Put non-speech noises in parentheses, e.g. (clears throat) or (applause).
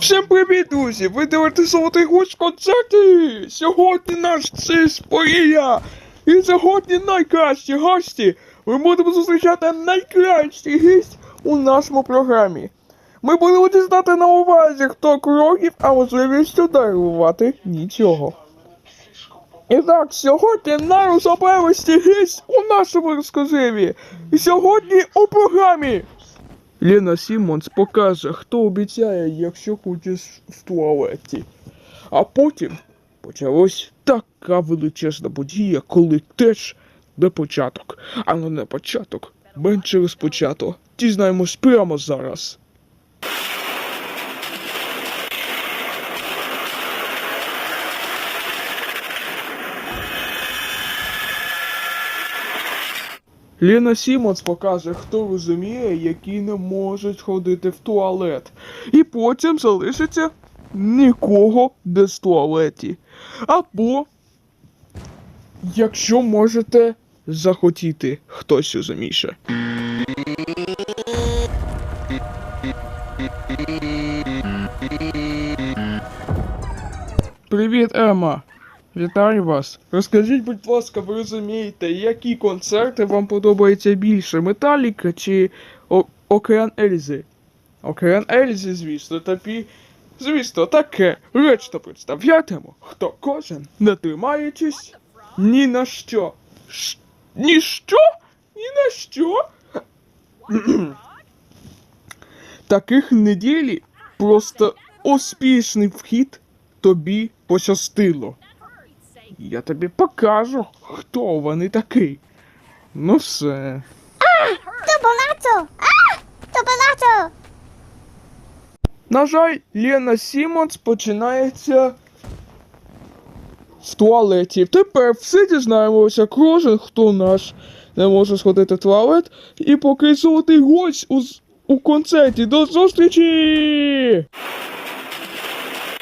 Всім привіт, друзі! Ви дивитесь золотий гусь концерти! Сьогодні наш Циспорія! І сьогодні найкращі гості! Ми будемо зустрічати найкращий гість у нашому програмі. Ми будемо дізнати на увазі, хто кроків, а можливістю дарувати нічого. І так, сьогодні найособливості гість у нашому ексклюзиві. І сьогодні у програмі Лена Сімонс покаже, хто обіцяє, якщо хочеш в туалеті. А потім почалась така величезна подія, коли теж не початок. Але не початок, менше розпочато. Дізнаємось прямо зараз. Ліна Сімонс покаже, хто розуміє, які не можуть ходити в туалет. І потім залишиться нікого без туалеті. Або, якщо можете захотіти, хтось розуміше. Привіт, Ема. Вітаю вас. Розкажіть, будь ласка, ви розумієте, які концерти вам подобаються більше? Металіка чи Океан Ельзи? Океан Ельзи, звісно, тобі. Звісно, таке. Речно представлятиму, хто кожен, не тримаючись ні на що. Ш... Ні що? Ні на що? (clears throat) Таких неділі просто успішний вхід тобі пощастило. Я тобі покажу, хто вони такий. Ну все. А, Топалато! А! Топалато! На жаль, Лена Сімонс починається з туалетів. Тепер все дізнаємося, кожен, хто наш не може сходити в туалет. І поки золотий гость у, у концерті. До зустрічі!